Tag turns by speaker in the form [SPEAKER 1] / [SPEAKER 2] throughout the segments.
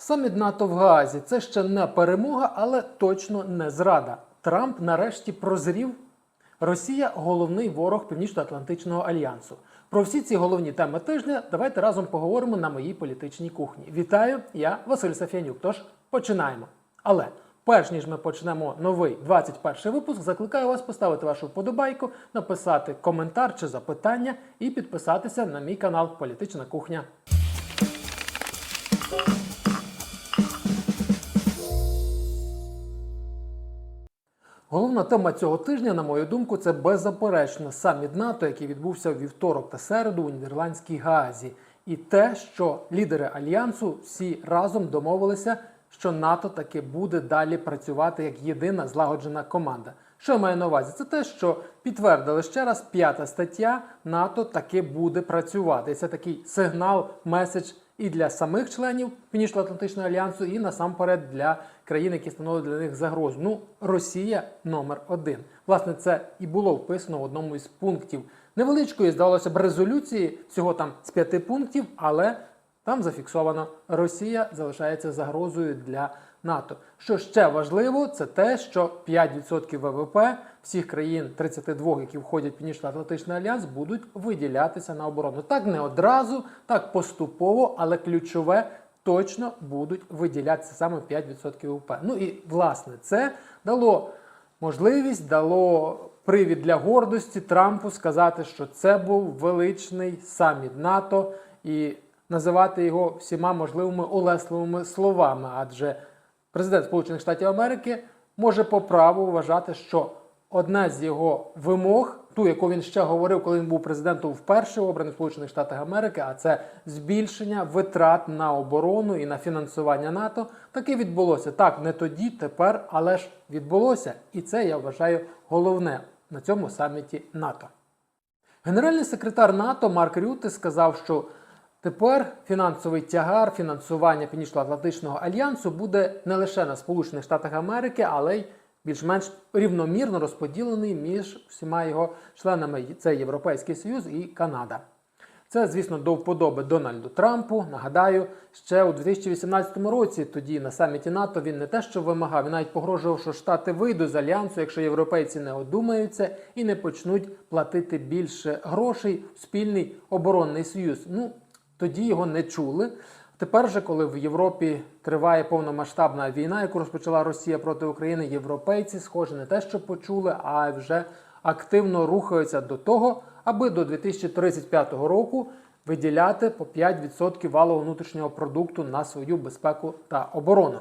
[SPEAKER 1] Саміт НАТО в Гаазі це ще не перемога, але точно не зрада. Трамп нарешті прозрів. Росія головний ворог Північно-Атлантичного альянсу. Про всі ці головні теми тижня давайте разом поговоримо на моїй політичній кухні. Вітаю, я Василь Сафянюк. Тож починаємо. Але перш ніж ми почнемо новий 21 випуск, закликаю вас поставити вашу вподобайку, написати коментар чи запитання і підписатися на мій канал Політична кухня. Головна тема цього тижня, на мою думку, це беззаперечно саміт НАТО, який відбувся в вівторок та середу у Нідерландській Гаазі, і те, що лідери альянсу всі разом домовилися, що НАТО таки буде далі працювати як єдина злагоджена команда. Що я маю на увазі? Це те, що підтвердили ще раз п'ята стаття НАТО таки буде працювати. І Це такий сигнал, меседж і для самих членів Північно-Атлантичного альянсу, і насамперед для країн, які становлять для них загрозу. Ну, Росія номер один. Власне, це і було вписано в одному із пунктів невеличкої, здавалося б, резолюції, всього там з п'яти пунктів, але там зафіксовано, Росія залишається загрозою для НАТО. Що ще важливо, це те, що 5% ВВП всіх країн 32, які входять в Північно-Атлантичний альянс, будуть виділятися на оборону. Так не одразу, так поступово, але ключове точно будуть виділятися саме 5% ВВП. Ну і власне це дало можливість, дало привід для гордості Трампу сказати, що це був величний саміт НАТО і називати його всіма можливими улесливими словами, адже президент Сполучених Штатів Америки може по праву вважати, що одна з його вимог, ту, яку він ще говорив, коли він був президентом вперше обраний Сполучених Штатах Америки, а це збільшення витрат на оборону і на фінансування НАТО, таки відбулося. Так, не тоді, тепер, але ж відбулося. І це я вважаю головне на цьому саміті НАТО. Генеральний секретар НАТО Марк Рюте сказав, що тепер фінансовий тягар фінансування Північно-Атлантичного альянсу буде не лише на Сполучених Штатах Америки, але й більш-менш рівномірно розподілений між всіма його членами. Це Європейський Союз і Канада. Це, звісно, до вподоби Дональду Трампу. Нагадаю, ще у 2018 році, тоді на саміті НАТО, він не те, що вимагав, він навіть погрожував, що Штати вийдуть з альянсу, якщо європейці не одумаються і не почнуть платити більше грошей в спільний оборонний союз. Ну тоді його не чули. Тепер же, коли в Європі триває повномасштабна війна, яку розпочала Росія проти України, європейці, схоже, не те, що почули, а вже активно рухаються до того, аби до 2035 року виділяти по 5% валового внутрішнього продукту на свою безпеку та оборону.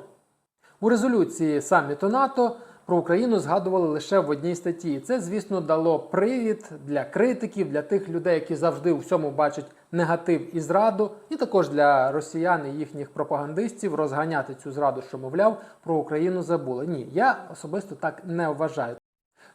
[SPEAKER 1] У резолюції саміту НАТО про Україну згадували лише в одній статті. Це, звісно, дало привід для критиків, для тих людей, які завжди у всьому бачать негатив і зраду, і також для росіян і їхніх пропагандистів розганяти цю зраду, що мовляв про Україну забули. Ні, я особисто так не вважаю.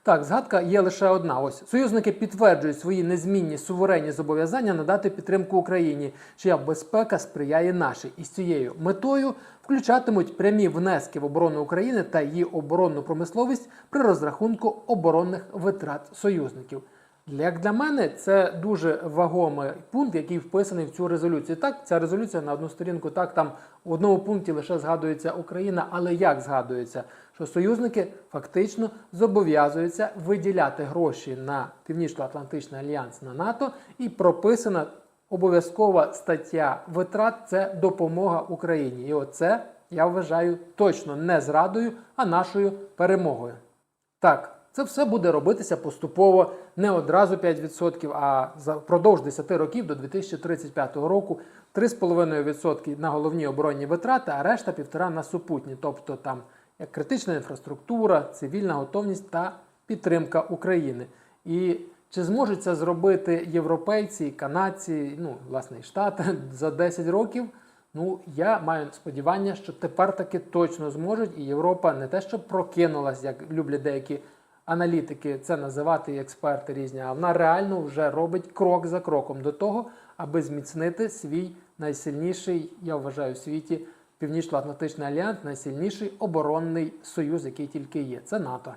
[SPEAKER 1] Так, згадка є лише одна. Ось союзники підтверджують свої незмінні суверенні зобов'язання надати підтримку Україні, чия безпека сприяє нашій. І з цією метою включатимуть прямі внески в оборону України та її оборонну промисловість при розрахунку оборонних витрат союзників. Як для мене, це дуже вагомий пункт, який вписаний в цю резолюцію. Так, ця резолюція на одну сторінку, так там в одному пункті лише згадується Україна, але як згадується, що союзники фактично зобов'язуються виділяти гроші на Північно-Атлантичний альянс на НАТО, і прописана обов'язкова стаття витрат це допомога Україні. І оце я вважаю точно не зрадою, а нашою перемогою. Так. Це все буде робитися поступово не одразу 5%, а впродовж 10 років до 2035 року 3,5% на головні оборонні витрати, а решта 1,5% на супутні, тобто там як критична інфраструктура, цивільна готовність та підтримка України. І чи зможуть це зробити європейці, канадці, ну власне і штати за 10 років? Ну, я маю сподівання, що тепер таки точно зможуть, і Європа не те, що прокинулась, як люблять деякі аналітики це називати і експерти різні, а вона реально вже робить крок за кроком до того, аби зміцнити свій найсильніший, я вважаю, в світі Північно-Атлантичний альянс, найсильніший оборонний союз, який тільки є. Це НАТО.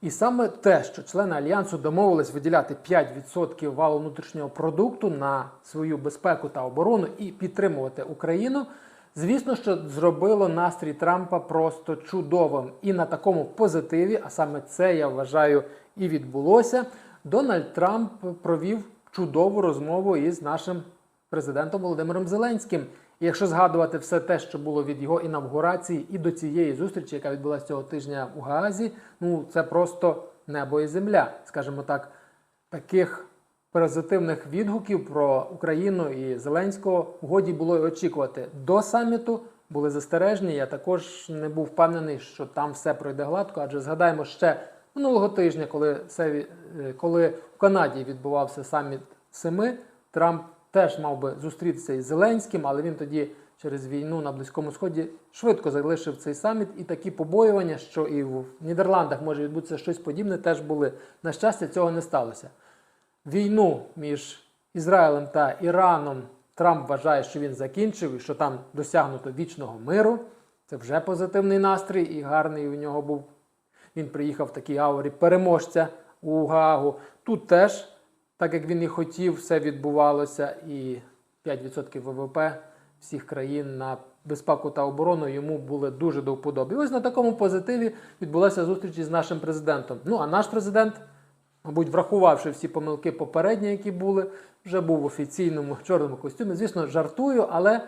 [SPEAKER 1] І саме те, що члени альянсу домовились виділяти 5% валу внутрішнього продукту на свою безпеку та оборону і підтримувати Україну, Звісно, що зробило настрій Трампа просто чудовим. І на такому позитиві, а саме це я вважаю і відбулося. Дональд Трамп провів чудову розмову із нашим президентом Володимиром Зеленським. Якщо згадувати все те, що було від його інавгурації і до цієї зустрічі, яка відбулася цього тижня у Гаазі, ну це просто небо і земля, скажімо так, таких позитивних відгуків про Україну і Зеленського годі було й очікувати. До саміту були застережені. Я також не був впевнений, що там все пройде гладко, адже згадаємо ще минулого тижня, коли е, коли в Канаді відбувався саміт семи, Трамп теж мав би зустрітися із Зеленським, але він тоді через війну на Близькому Сході швидко залишив цей саміт. І такі побоювання, що і в Нідерландах може відбутися щось подібне, теж були. На щастя, цього не сталося. Війну між Ізраїлем та Іраном Трамп вважає, що він закінчив і що там досягнуто вічного миру. Це вже позитивний настрій і гарний у нього був. Він приїхав в такій аурі переможця у Гаагу. Тут теж, так як він і хотів, все відбувалося, і 5% ВВП всіх країн на безпеку та оборону йому були дуже до вподоби. Ось на такому позитиві відбулася зустріч із нашим президентом. Ну а наш президент Мабуть, врахувавши всі помилки попередні, які були, вже був в офіційному чорному костюмі. Звісно, жартую, але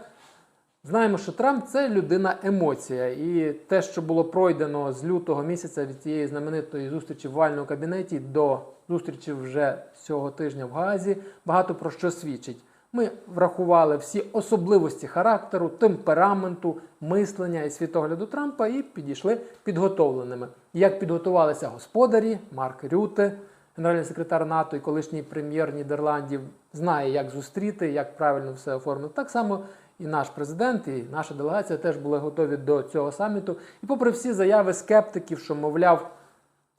[SPEAKER 1] знаємо, що Трамп це людина емоція. І те, що було пройдено з лютого місяця від тієї знаменитої зустрічі в вальному кабінеті до зустрічі вже цього тижня в Гаазі, багато про що свідчить. Ми врахували всі особливості характеру, темпераменту, мислення і світогляду Трампа і підійшли підготовленими. Як підготувалися господарі Марк Рюте, генеральний секретар НАТО і колишній прем'єр Нідерландів, знає, як зустріти, як правильно все оформити. Так само і наш президент, і наша делегація теж були готові до цього саміту. І попри всі заяви скептиків, що мовляв.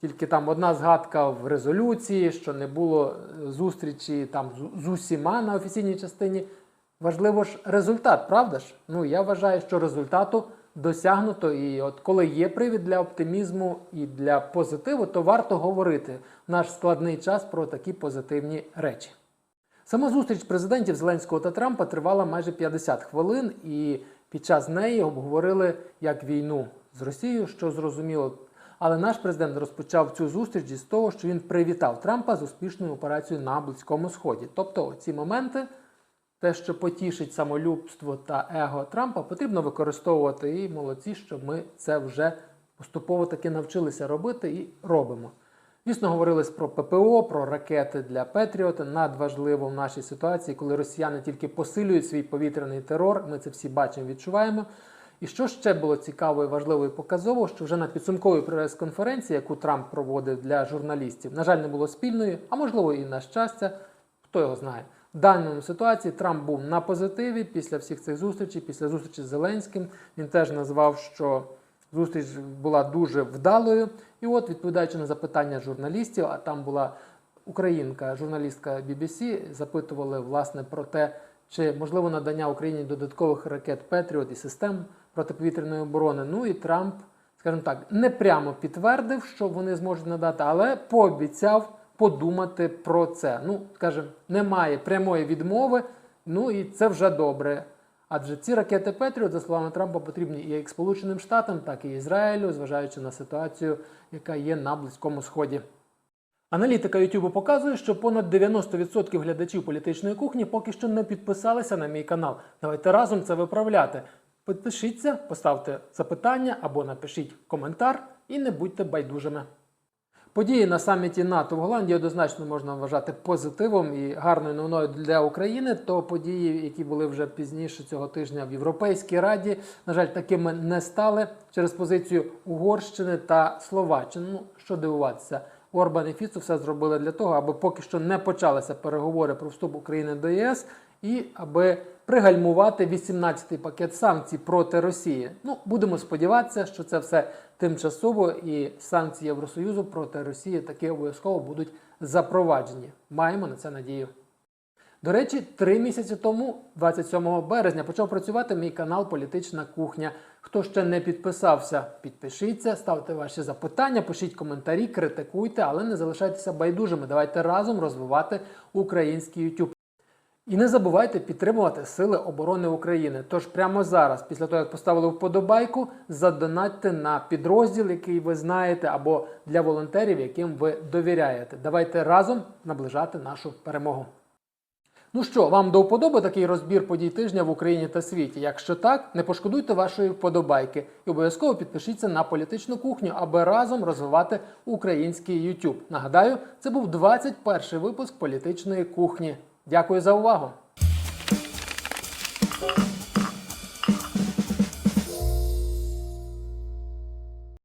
[SPEAKER 1] Тільки там одна згадка в резолюції, що не було е, зустрічі там з- з усіма на офіційній частині. Важливо ж результат, правда ж? Ну я вважаю, що результату досягнуто. І от коли є привід для оптимізму і для позитиву, то варто говорити в наш складний час про такі позитивні речі. Сама зустріч президентів Зеленського та Трампа тривала майже 50 хвилин, і під час неї обговорили як війну з Росією, що зрозуміло. Але наш президент розпочав цю зустріч із того, що він привітав Трампа з успішною операцією на Близькому Сході. Тобто, ці моменти, те, що потішить самолюбство та его Трампа, потрібно використовувати. І молодці, що ми це вже поступово таки навчилися робити і робимо. Звісно, говорилось про ППО, про ракети для Петріота. Надважливо в нашій ситуації, коли росіяни тільки посилюють свій повітряний терор. Ми це всі бачимо, відчуваємо. І що ще було цікаво і важливо і показово, що вже на підсумковій прес-конференції, яку Трамп проводив для журналістів, на жаль, не було спільної, а можливо і на щастя, хто його знає. В даному ситуації Трамп був на позитиві після всіх цих зустрічей, після зустрічі з Зеленським. Він теж назвав, що зустріч була дуже вдалою. І от, відповідаючи на запитання журналістів, а там була українка, журналістка BBC, запитували власне про те, чи можливо надання Україні додаткових ракет Петріот і систем протиповітряної оборони. Ну і Трамп, скажімо так, не прямо підтвердив, що вони зможуть надати, але пообіцяв подумати про це. Ну, скажімо, немає прямої відмови. Ну і це вже добре. Адже ці ракети Петріот, за словами Трампа, потрібні як Сполученим Штатам, так і Ізраїлю, зважаючи на ситуацію, яка є на Близькому Сході. Аналітика YouTube показує, що понад 90% глядачів політичної кухні поки що не підписалися на мій канал. Давайте разом це виправляти. Підпишіться, поставте запитання або напишіть коментар і не будьте байдужими. Події на саміті НАТО в Голландії однозначно можна вважати позитивом і гарною новиною для України. То події, які були вже пізніше цього тижня в Європейській Раді, на жаль, такими не стали через позицію Угорщини та Словаччини. Ну що дивуватися, Орбан і Фіцо все зробили для того, аби поки що не почалися переговори про вступ України до ЄС і аби пригальмувати 18-й пакет санкцій проти Росії. Ну, будемо сподіватися, що це все тимчасово і санкції Євросоюзу проти Росії таки обов'язково будуть запроваджені. Маємо на це надію. До речі, три місяці тому, 27 березня, почав працювати мій канал Політична кухня. Хто ще не підписався, підпишіться, ставте ваші запитання, пишіть коментарі, критикуйте, але не залишайтеся байдужими. Давайте разом розвивати український YouTube. І не забувайте підтримувати Сили оборони України. Тож прямо зараз, після того як поставили вподобайку, задонатьте на підрозділ, який ви знаєте, або для волонтерів, яким ви довіряєте. Давайте разом наближати нашу перемогу. Ну що, вам до вподоби такий розбір подій тижня в Україні та світі? Якщо так, не пошкодуйте вашої вподобайки і обов'язково підпишіться на політичну кухню, аби разом розвивати український YouTube. Нагадаю, це був 21 випуск політичної кухні. Дякую за увагу!